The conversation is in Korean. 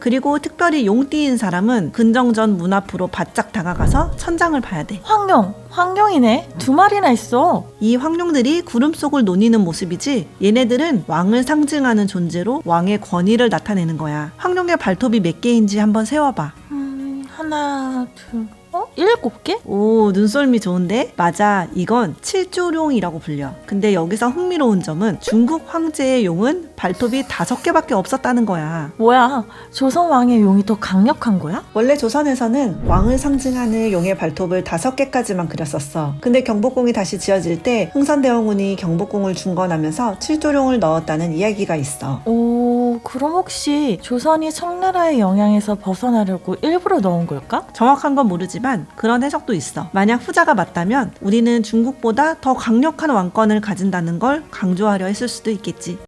그리고 특별히 용띠인 사람은 근정전 문 앞으로 바짝 다가가서 천장을 봐야 돼. 황룡, 황룡이네. 두 마리나 있어. 이 황룡들이 구름 속을 노니는 모습이지 얘네들은 왕을 상징하는 존재로 왕의 권위를 나타내는 거야. 황룡의 발톱이 몇 개인지 한번 세워봐. 음, 하나, 둘, 어? 일곱 개? 오, 눈썰미 좋은데? 맞아. 이건 칠조룡이라고 불려. 근데 여기서 흥미로운 점은 중국 황제의 용은 발톱이 다섯 개밖에 없었다는 거야. 뭐야, 조선 왕의 용이 더 강력한 거야? 원래 조선에서는 왕을 상징하는 용의 발톱을 다섯 개까지만 그렸었어. 근데 경복궁이 다시 지어질 때 흥선대원군이 경복궁을 중건하면서 칠조룡을 넣었다는 이야기가 있어. 오, 그럼 혹시 조선이 청나라의 영향에서 벗어나려고 일부러 넣은 걸까? 정확한 건 모르지만 그런 해석도 있어. 만약 후자가 맞다면 우리는 중국보다 더 강력한 왕권을 가진다는 걸 강조하려 했을 수도 있겠지.